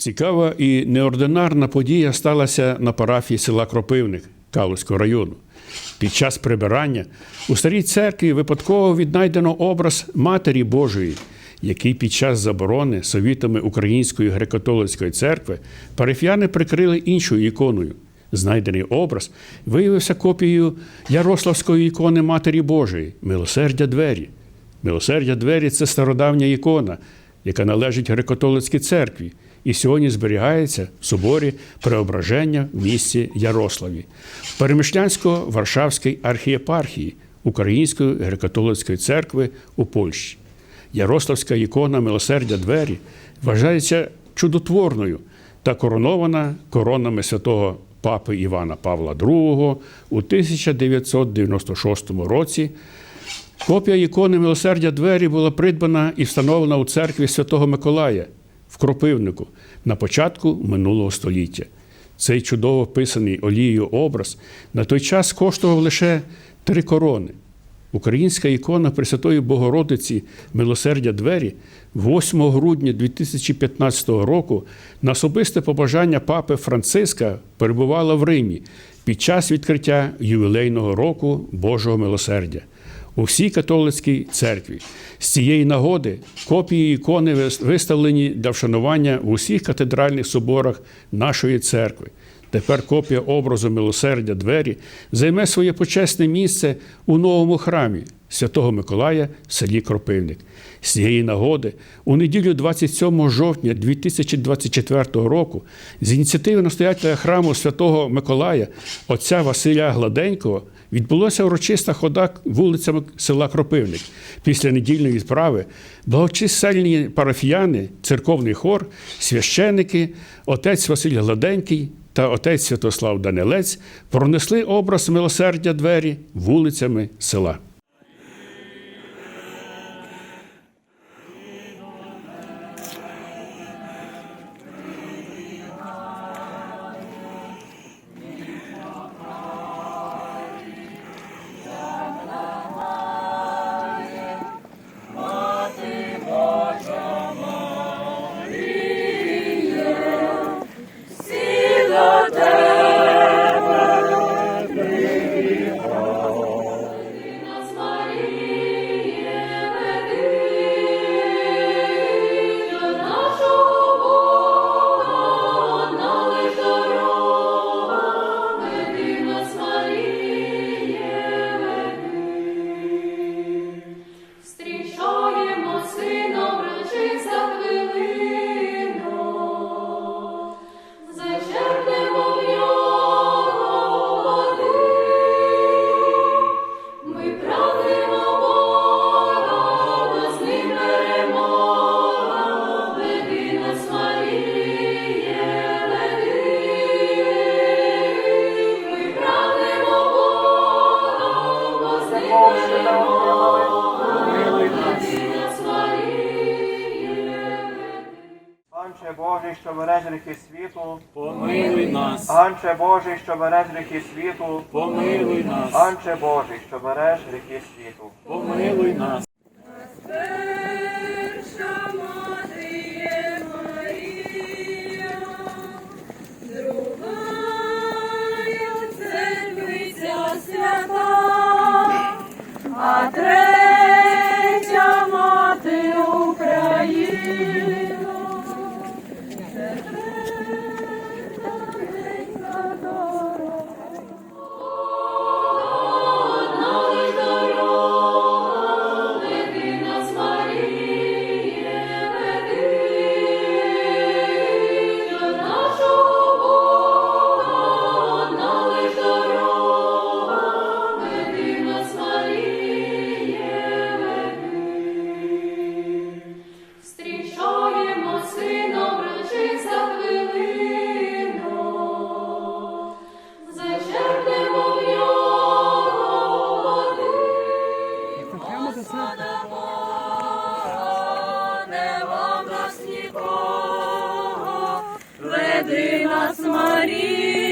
Цікава і неординарна подія сталася на парафії села Кропивник Калузького району. Під час прибирання у старій церкві випадково віднайдено образ Матері Божої, який під час заборони совітами Української греко-католицької церкви парафіяни прикрили іншою іконою. Знайдений образ виявився копією Ярославської ікони Матері Божої Милосердя двері. Милосердя двері це стародавня ікона, яка належить греко-католицькій церкві і сьогодні зберігається в соборі Преображення в місті Ярославі, Перемишлянсько-Варшавській архієпархії Української греко-католицької церкви у Польщі. Ярославська ікона Милосердя двері вважається чудотворною та коронована коронами святого папи Івана Павла II у 1996 році. Копія ікони Милосердя двері була придбана і встановлена у церкві Святого Миколая в Кропивнику на початку минулого століття. Цей чудово писаний олією образ на той час коштував лише три корони. Українська ікона Пресвятої Богородиці Милосердя двері 8 грудня 2015 року на особисте побажання папи Франциска перебувала в Римі під час відкриття ювілейного року Божого милосердя у всій католицькій церкві. З цієї нагоди копії ікони виставлені для вшанування в усіх катедральних соборах нашої церкви. Тепер копія образу милосердя двері займе своє почесне місце у новому храмі Святого Миколая в селі Кропивник. З цієї нагоди, у неділю 27 жовтня 2024 року, з ініціативи настоятеля храму Святого Миколая, отця Василя Гладенького, відбулося урочиста хода вулицями села Кропивник. Після недільної відправи благочисельні парафіяни, церковний хор, священники, отець Василь Гладенький та отець Святослав Данилець пронесли образ милосердя двері вулицями села. Анче Божий, що береш гріхи світу, Помилуй нас, Анче Божий, що береш гріхи світу, помилуй нас, Анче Божий, що береш гріхи світу. помилуй нас. Бога, не вам нас нікого, веди нас, Маріє,